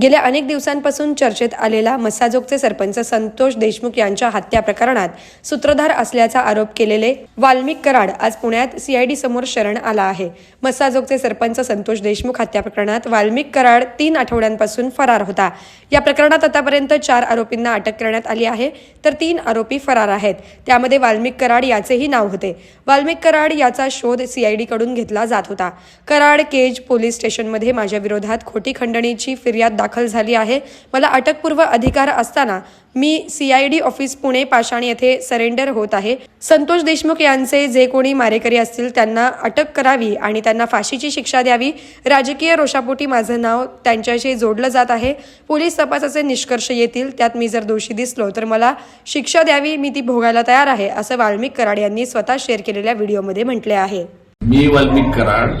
गेल्या अनेक दिवसांपासून चर्चेत आलेला मसाजोगचे सरपंच संतोष देशमुख यांच्या हत्या प्रकरणात सूत्रधार असल्याचा आरोप केलेले वाल्मिक कराड आज पुण्यात सीआयडी समोर शरण आला आहे. मसाजोगचे सरपंच संतोष देशमुख हत्या प्रकरणात वाल्मिक कराड तीन आठवड्यांपासून फरार होता. या प्रकरणात आतापर्यंत चार आरोपींना अटक करण्यात आली आहे तर तीन आरोपी फरार आहेत. त्यामध्ये वाल्मिक कराड याचेही नाव होते. वाल्मिक कराड याचा शोध सीआयडी कडून घेतला जात होता. कराड केज पोलीस स्टेशनमध्ये माझ्या विरोधात खोटी खंडणीची फिर्याद दाखल झाली आहे. मला अटकपूर्व अधिकार असताना मी C ID office Pune Pashan येथे सरेंडर होत आहे. संतोष देशमुख यांचे जे कोणी मारेकरी असतील त्यांना अटक करावी आणि त्यांना फाशीची शिक्षा द्यावी. राजकीय रोषापोटी माझं नाव त्यांच्याशी जोडलं जात आहे. पोलीस तपासाचे निष्कर्ष येतील त्यात मी जर दोषी दिसलो तर मला शिक्षा द्यावी मी ती भोगायला तयार आहे असं वाल्मिक कराड यांनी स्वतः शेअर केलेल्या व्हिडिओमध्ये म्हटले आहे. मी वाल्मिक कराड